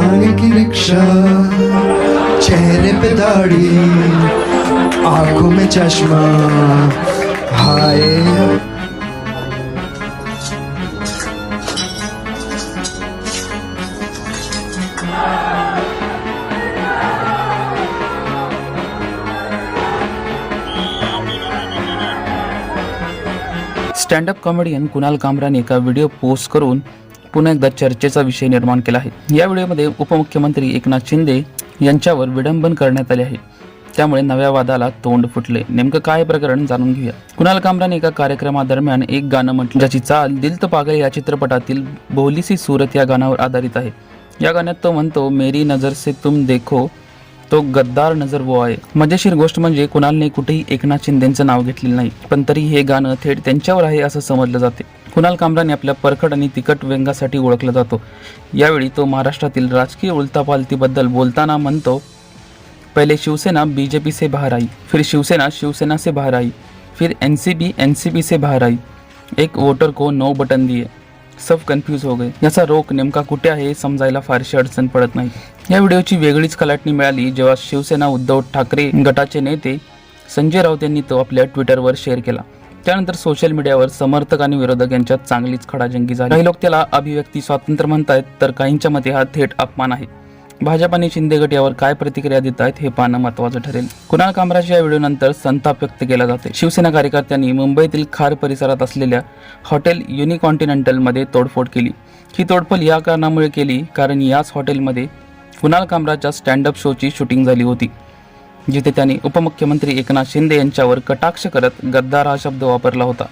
मांग की रिक्शा, चेहरे पे दाढ़ी, आँखों में चश्मा। हाय। स्टँडअप कॉमेडियन कुणाल कामराने एका व्हिडिओ पोस्ट करून पुन्हा एकदा चर्चेचा विषय निर्माण केला आहे. या व्हिडिओमध्ये उपमुख्यमंत्री एकनाथ शिंदे यांच्यावर विडंबन करण्यात आले आहे. त्यामुळे नव्या वादाला तोंड फुटले. नेमकं काय प्रकरण जाणून घेऊया. कुणाल कामराने एका कार्यक्रमादरम्यान एक गाणं म्हटलं. ज्याची चाल दिल तो पागल या चित्रपटातील बोलीसी सूरत या गाण्यावर आधारित आहे. या गाण्यात तो म्हणतो मेरी नजर से तुम देखो तो गद्दार नजर वो आहे. मजेशीर गोष्ट म्हणजे कुणालने कुठेही एकनाथ शिंदेचं नाव घेतलेलं नाही पण तरी हे गाणं थेट त्यांच्यावर आहे असं समजलं जाते. कुणाल कामराने आपल्या परखड आणि तिखट व्यंगासाठी ओळखला जातो. यावेळी तो महाराष्ट्रातील राजकीय उलतापालतीबद्दल बोलताना म्हणतो पहले शिवसेना बीजेपी से बाहर आई फिर शिवसेना शिवसेना से बाहर आई फिर एनसीबी एनसीबी से बाहर आई. एक वोटर को नो बटन दिए. सब कन्फ्यूज हो गए. याचा रोख नेमका कुठे आहे हे समजायला फारशी अडचण पडत नाही. या व्हिडिओची वेगळीच कलाटणी मिळाली जेव्हा शिवसेना उद्धव ठाकरे गटाचे नेते संजय राऊत यांनी तो आपल्या ट्विटरवर शेअर केला. त्यानंतर सोशल मीडियावर समर्थक आणि विरोधक यांच्यात चांगलीच खडाजंगी झाली. काही लोक त्याला अभिव्यक्ती स्वातंत्र्य म्हणतायत तर काहींच्या मते हा थेट अपमान आहे. भाजप आणि शिंदे गट यावर काय प्रतिक्रिया देत आहेत हे पाहणं महत्वाचं ठरेल. कुणाल कामराज या व्हिडिओनंतर संताप व्यक्त केला जाते. शिवसेना कार्यकर्त्यांनी मुंबईतील खार परिसरात असलेल्या हॉटेल युनिकॉन्टिनेंटलमध्ये तोडफोड केली. ही तोडफोड या कारणामुळे केली कारण याच हॉटेलमध्ये कुणाल कामराजच्या स्टँडअप शोची शूटिंग झाली होती. जिथे त्यांनी उपमुख्यमंत्री एकनाथ शिंदे यांच्यावर कटाक्ष करत गद्दार हा शब्द वापरला होता.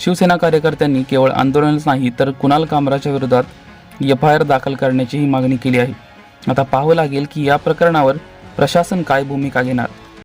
शिवसेना कार्यकर्त्यांनी केवळ आंदोलनच नाही तर कुणाल कामराच्या विरोधात एफ आय आर दाखल करण्याचीही मागणी केली आहे. आता पाहावं लागेल की या प्रकरणावर प्रशासन काय भूमिका घेणार?